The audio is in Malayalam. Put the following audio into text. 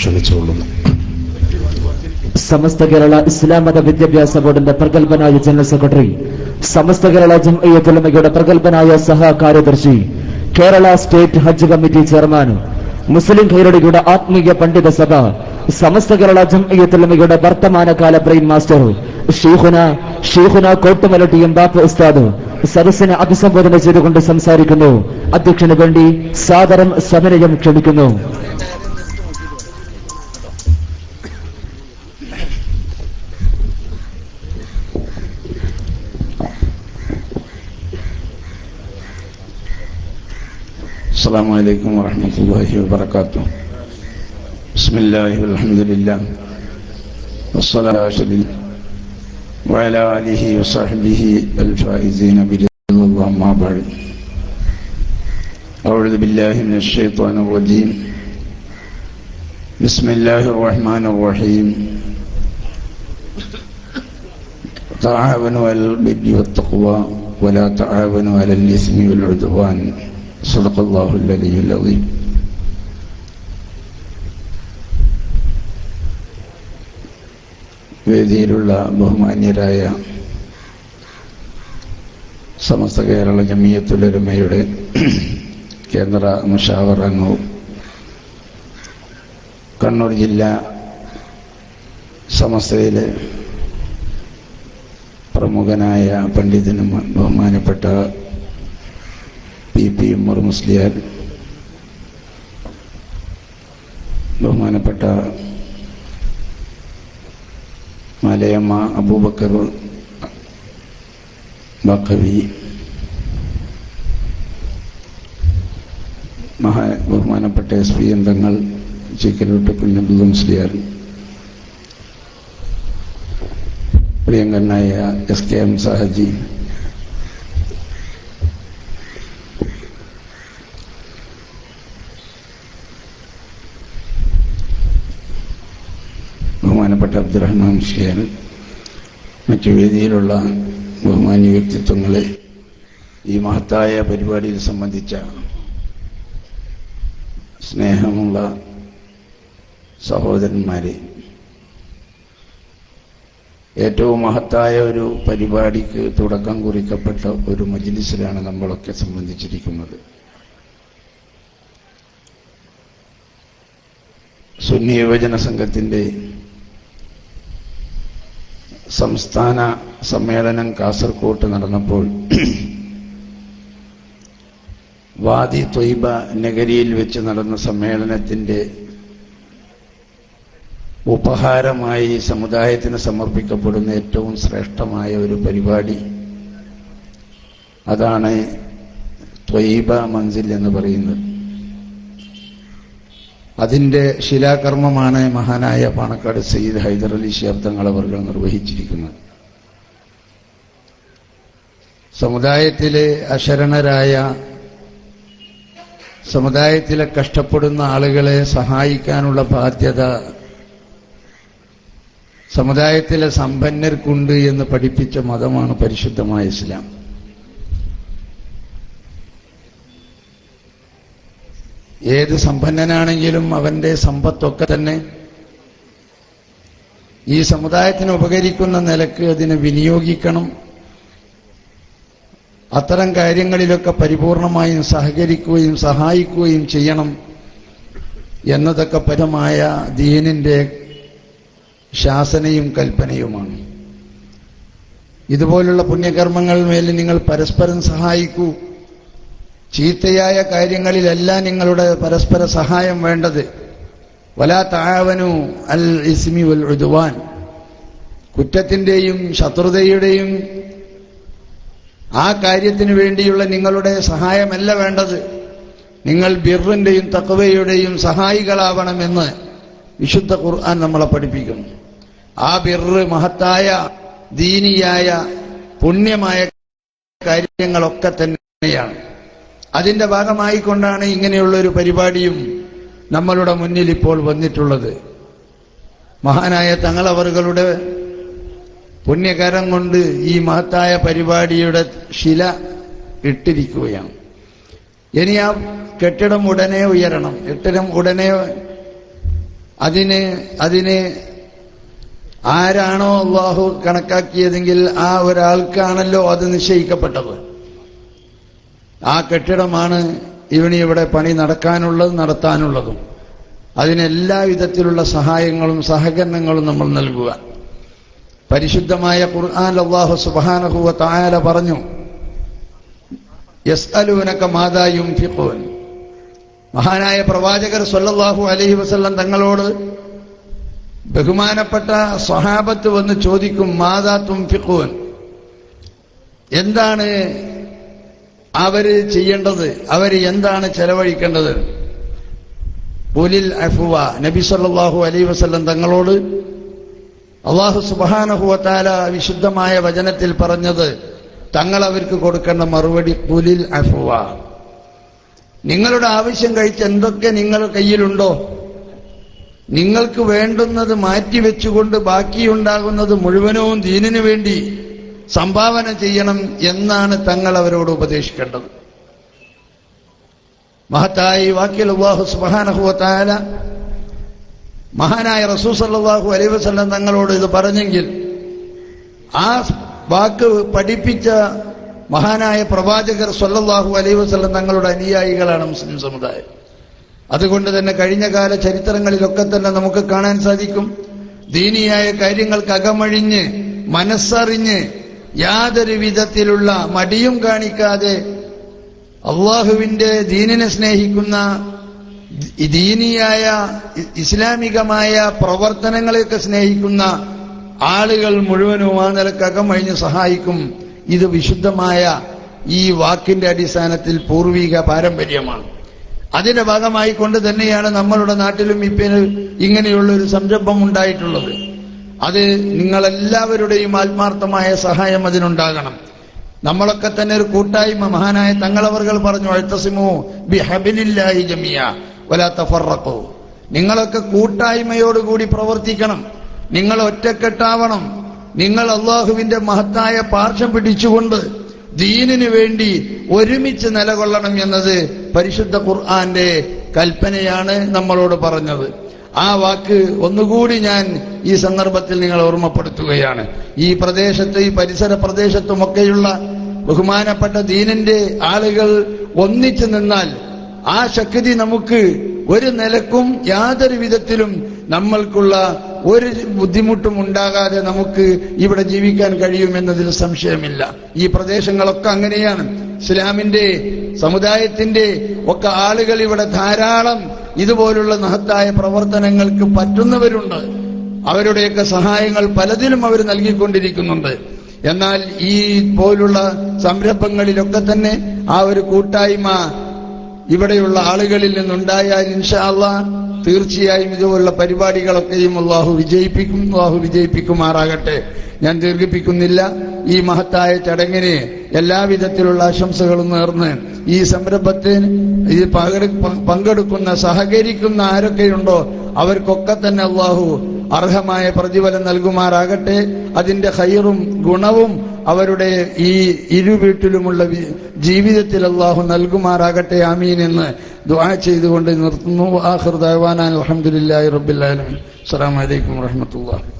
ക്ഷണിച്ചുകൊള്ളുന്നു സമസ്ത കേരള ഇസ്ലാം മത വിദ്യാഭ്യാസ ബോർഡിന്റെ പ്രഗത്ഭനായ ജനറൽ സെക്രട്ടറി സമസ്ത കേരള ജംഇയ്യത്തുലമയുടെ പ്രഗത്ഭനായ സഹകാര്യദർശി കേരള സ്റ്റേറ്റ് ഹജ്ജ് കമ്മിറ്റി ചെയർമാൻ മുസ്ലിം ഖൈരടിയുടെ ആത്മീയ പണ്ഡിത സഭ സമസ്ത കേരള ജംഇയ്യത്തുലമയുടെ വർത്തമാനകാല ബ്രെയിൻ മാസ്റ്റർ ഷീഖുന ഷീഖുന കോട്ടുമലട്ടിയും ബാപ്പ് ഉസ്താദ് സദസ്സിനെ അഭിസംബോധന ചെയ്തുകൊണ്ട് സംസാരിക്കുന്നു. അധ്യക്ഷന് വേണ്ടി സാദരം സമരയം ക്ഷണിക്കുന്നു. السلام عليكم ورحمة الله وبركاته. بسم الله والحمد لله والصلاة لله وعلى آله وصحبه الفائزين برضا الله ما بعد. أعوذ بالله من الشيطان الرجيم. بسم الله الرحمن الرحيم. تعاونوا على البر والتقوى ولا تعاونوا على الإثم والعدوان. صدق الله العلي العظيم വേദിയിലുള്ള ബഹുമാന്യരായ സമസ്ത കേരള ജമിയത്തുലരുമയുടെ കേന്ദ്ര മുഷാവർ അംഗവും കണ്ണൂർ ജില്ലാ സമസ്തയിലെ പ്രമുഖനായ പണ്ഡിതനും ബഹുമാനപ്പെട്ട പി മുസ്ലിയാൽ ബഹുമാനപ്പെട്ട മലയമ്മ അബൂബക്കർ ബക്കവി മഹാ ബഹുമാനപ്പെട്ട എസ് പി എന്തങ്ങൾ ചിക്കലോട്ട് കുഞ്ഞബ്ദുൽ മുസ്ലിയാർ പ്രിയങ്കരനായ എസ് കെ എം സാഹജി ബഹുമാനപ്പെട്ട അബ്ദുറഹ്മാൻ മുസ്ലിയാർ മറ്റു വേദിയിലുള്ള ബഹുമാന്യ വ്യക്തിത്വങ്ങളെ ഈ മഹത്തായ പരിപാടിയിൽ സംബന്ധിച്ച സ്നേഹമുള്ള സഹോദരന്മാരെ ഏറ്റവും മഹത്തായ ഒരു പരിപാടിക്ക് തുടക്കം കുറിക്കപ്പെട്ട ഒരു മജിലിസിലാണ് നമ്മളൊക്കെ സംബന്ധിച്ചിരിക്കുന്നത്. സുന്നി യുവജന സംഘത്തിന്റെ സംസ്ഥാന സമ്മേളനം കാസർകോട്ട് നടന്നപ്പോൾ വാദി ത്വയ്ബ നഗരിയിൽ വെച്ച് നടന്ന സമ്മേളനത്തിന്റെ ഉപഹാരമായി സമുദായത്തിന് സമർപ്പിക്കപ്പെടുന്ന ഏറ്റവും ശ്രേഷ്ഠമായ ഒരു പരിപാടി. അതാണ് ത്വയ്ബ മൻസിൽ എന്ന് പറയുന്നത്. അതിന്റെ ശിലാകർമ്മമാണ് മഹാനായ പാണക്കാട് സയ്യിദ് ഹൈദർ അലി ശബ്ദങ്ങൾ അവർ നിർവഹിച്ചിരിക്കുന്നത്. സമുദായത്തിലെ അശരണരായ സമുദായത്തിലെ കഷ്ടപ്പെടുന്ന ആളുകളെ സഹായിക്കാനുള്ള ബാധ്യത സമുദായത്തിലെ സമ്പന്നർക്കുണ്ട് എന്ന് പഠിപ്പിച്ച മതമാണ് പരിശുദ്ധമായ ഇസ്ലാം. ഏത് സമ്പന്നനാണെങ്കിലും അവന്റെ സമ്പത്തൊക്കെ തന്നെ ഈ സമുദായത്തിന് ഉപകരിക്കുന്ന നിലയ്ക്ക് അതിനെ വിനിയോഗിക്കണം. അത്തരം കാര്യങ്ങളിലൊക്കെ പരിപൂർണമായും സഹകരിക്കുകയും സഹായിക്കുകയും ചെയ്യണം എന്നതൊക്കെ പരമായ ദീനിന്റെ ശാസനയും കൽപ്പനയുമാണ്. ഇതുപോലുള്ള പുണ്യകർമ്മങ്ങൾ മേലെ നിങ്ങൾ പരസ്പരം സഹായിക്കൂ. ചീത്തയായ കാര്യങ്ങളിലല്ല നിങ്ങളുടെ പരസ്പര സഹായം വേണ്ടത്. വലാ താവനു അൽ ഇസ്മി വൽ ഉദ്വാൻ. കുറ്റത്തിന്റെയും ശത്രുതയുടെയും ആ കാര്യത്തിന് വേണ്ടിയുള്ള നിങ്ങളുടെ സഹായമല്ല വേണ്ടത്. നിങ്ങൾ ബിറിന്റെയും തക്കവയുടെയും സഹായികളാവണമെന്ന് വിശുദ്ധ ഖുർആൻ നമ്മളെ പഠിപ്പിക്കുന്നു. ആ ബിറ് മഹത്തായ ദീനിയായ പുണ്യമായ കാര്യങ്ങളൊക്കെ തന്നെയാണ്. അതിന്റെ ഭാഗമായിക്കൊണ്ടാണ് ഇങ്ങനെയുള്ള ഒരു പരിപാടിയും നമ്മളുടെ മുന്നിൽ ഇപ്പോൾ വന്നിട്ടുള്ളത്. മഹാനായ തങ്ങളവറുകളുടെ പുണ്യകരം കൊണ്ട് ഈ മഹത്തായ പരിപാടിയുടെ ശില ഇട്ടിരിക്കുകയാണ്. ഇനി ആ കെട്ടിടം ഉടനെ ഉയരണം. കെട്ടിടം ഉടനെ അതിന് അതിന് ആരാണോ അള്ളാഹു കണക്കാക്കിയതെങ്കിൽ ആ ഒരാൾക്കാണല്ലോ അത് നിശ്ചയിക്കപ്പെട്ടത്. ആ കെട്ടിടമാണ് ഇവന് ഇവിടെ പണി നടക്കാനുള്ളത് നടത്താനുള്ളതും. അതിനെല്ലാ വിധത്തിലുള്ള സഹായങ്ങളും സഹകരണങ്ങളും നമ്മൾ നൽകുക. പരിശുദ്ധമായ ഖുർആൻ അള്ളാഹു സുബാനഹുവ തായാല പറഞ്ഞു യസ് അലൂനക്ക മാതായും ഫിഖോൻ മഹാനായ പ്രവാചകർ സൊല്ലാഹു അലഹി വസല്ലം തങ്ങളോട് ബഹുമാനപ്പെട്ട സ്വഹാബത്ത് വന്ന് ചോദിക്കും മാതാ തും ഫിഖോൻ എന്താണ് അവർ ചെയ്യേണ്ടത് അവർ എന്താണ് ചെലവഴിക്കേണ്ടത്? പുലിൽ അഫുവ നബി സല്ലാഹു അലൈ വസല്ലം തങ്ങളോട് അള്ളാഹു സുബാനഹുവത്താല വിശുദ്ധമായ വചനത്തിൽ പറഞ്ഞത് തങ്ങൾ അവർക്ക് കൊടുക്കേണ്ട മറുപടി പുലിൽ അഫുവ നിങ്ങളുടെ ആവശ്യം കഴിച്ച് എന്തൊക്കെ നിങ്ങളുടെ കയ്യിലുണ്ടോ നിങ്ങൾക്ക് വേണ്ടുന്നത് മാറ്റിവെച്ചുകൊണ്ട് ബാക്കിയുണ്ടാകുന്നത് മുഴുവനവും ദീനിനു വേണ്ടി സംഭാവന ചെയ്യണം എന്നാണ് തങ്ങൾ അവരോട് ഉപദേശിക്കേണ്ടത്. മഹത്തായി വാക്യൽ അള്ളാഹു സുബാനഹുവത്താല മഹാനായ റസൂ സല്ലാഹു അലൈ തങ്ങളോട് ഇത് പറഞ്ഞെങ്കിൽ ആ വാക്ക് പഠിപ്പിച്ച മഹാനായ പ്രവാചകർ സല്ലല്ലാഹു അലൈ വസ്ലം തങ്ങളുടെ അനുയായികളാണ് മുസ്ലിം സമുദായം. അതുകൊണ്ട് തന്നെ കഴിഞ്ഞ കാല ചരിത്രങ്ങളിലൊക്കെ തന്നെ നമുക്ക് കാണാൻ സാധിക്കും. ദീനിയായ കാര്യങ്ങൾക്ക് അകമഴിഞ്ഞ് മനസ്സറിഞ്ഞ് യാതൊരു വിധത്തിലുള്ള മടിയും കാണിക്കാതെ അള്ളാഹുവിന്റെ ദീനിനെ സ്നേഹിക്കുന്ന ദീനിയായ ഇസ്ലാമികമായ പ്രവർത്തനങ്ങളെയൊക്കെ സ്നേഹിക്കുന്ന ആളുകൾ മുഴുവനും ആ നിലക്കകം കഴിഞ്ഞ് സഹായിക്കും. ഇത് വിശുദ്ധമായ ഈ വാക്കിന്റെ അടിസ്ഥാനത്തിൽ പൂർവിക പാരമ്പര്യമാണ്. അതിന്റെ ഭാഗമായി കൊണ്ട് തന്നെയാണ് നമ്മളുടെ നാട്ടിലും ഇപ്പിന് ഇങ്ങനെയുള്ള ഒരു സംരംഭം ഉണ്ടായിട്ടുള്ളത്. അത് നിങ്ങളെല്ലാവരുടെയും ആത്മാർത്ഥമായ സഹായം അതിനുണ്ടാകണം. നമ്മളൊക്കെ തന്നെ ഒരു കൂട്ടായ്മ മഹാനായ തങ്ങളവർകൾ പറഞ്ഞു അഴുത്തസിമോ ബി ഹബിലില്ലാഹി ജമിയ വലാ തഫറക്കോ നിങ്ങളൊക്കെ കൂട്ടായ്മയോടുകൂടി പ്രവർത്തിക്കണം. നിങ്ങൾ ഒറ്റക്കെട്ടാവണം. നിങ്ങൾ അള്ളാഹുവിന്റെ മഹത്തായ പാർശ്വം പിടിച്ചുകൊണ്ട് ദീനിനു വേണ്ടി ഒരുമിച്ച് നിലകൊള്ളണം എന്നത് പരിശുദ്ധ ഖുർആന്റെ കൽപ്പനയാണ് നമ്മളോട് പറഞ്ഞത്. ആ വാക്ക് ഒന്നുകൂടി ഞാൻ ഈ സന്ദർഭത്തിൽ നിങ്ങൾ ഓർമ്മപ്പെടുത്തുകയാണ്. ഈ പ്രദേശത്ത് ഈ പരിസര പ്രദേശത്തുമൊക്കെയുള്ള ബഹുമാനപ്പെട്ട ദീനിന്റെ ആളുകൾ ഒന്നിച്ചു നിന്നാൽ ആ ശക്തി നമുക്ക് ഒരു നിലക്കും യാതൊരു വിധത്തിലും നമ്മൾക്കുള്ള ഒരു ബുദ്ധിമുട്ടും ഉണ്ടാകാതെ നമുക്ക് ഇവിടെ ജീവിക്കാൻ കഴിയുമെന്നതിൽ സംശയമില്ല. ഈ പ്രദേശങ്ങളൊക്കെ അങ്ങനെയാണ്. ഇസ്ലാമിന്റെ സമുദായത്തിന്റെ ഒക്കെ ആളുകൾ ഇവിടെ ധാരാളം ഇതുപോലുള്ള മഹത്തായ പ്രവർത്തനങ്ങൾക്ക് പറ്റുന്നവരുണ്ട്. അവരുടെയൊക്കെ സഹായങ്ങൾ പലതിലും അവർ നൽകിക്കൊണ്ടിരിക്കുന്നുണ്ട്. എന്നാൽ ഈ പോലുള്ള സംരംഭങ്ങളിലൊക്കെ തന്നെ ആ ഒരു കൂട്ടായ്മ ഇവിടെയുള്ള ആളുകളിൽ നിന്നുണ്ടായാൽ ഇൻഷാല്ല തീർച്ചയായും ഇതുപോലുള്ള പരിപാടികളൊക്കെയും അള്ളാഹു വിജയിപ്പിക്കും അള്ളാഹു വിജയിപ്പിക്കുമാറാകട്ടെ. ഞാൻ ദീർഘിപ്പിക്കുന്നില്ല. ഈ മഹത്തായ ചടങ്ങിന് എല്ലാവിധത്തിലുള്ള ആശംസകളും നേർന്ന് ഈ സംരംഭത്തിന് ഇത് പങ്കെടുക്കുന്ന സഹകരിക്കുന്ന ആരൊക്കെയുണ്ടോ അവർക്കൊക്കെ തന്നെ അള്ളാഹു അർഹമായ പ്രതിഫലം നൽകുമാറാകട്ടെ. അതിന്റെ ഹൈറും ഗുണവും അവരുടെ ഈ ഇരുവീട്ടിലുമുള്ള ജീവിതത്തിൽ അള്ളാഹു നൽകുമാറാകട്ടെ. ആമീൻ എന്ന് ദുആ ചെയ്തുകൊണ്ട് നിർത്തുന്നു. ആഹൃദാൻ അലഹമുല്ലാ റബ്ബില്ലാലും അസ്സാം വലൈക്കും വാഹമത്തുള്ള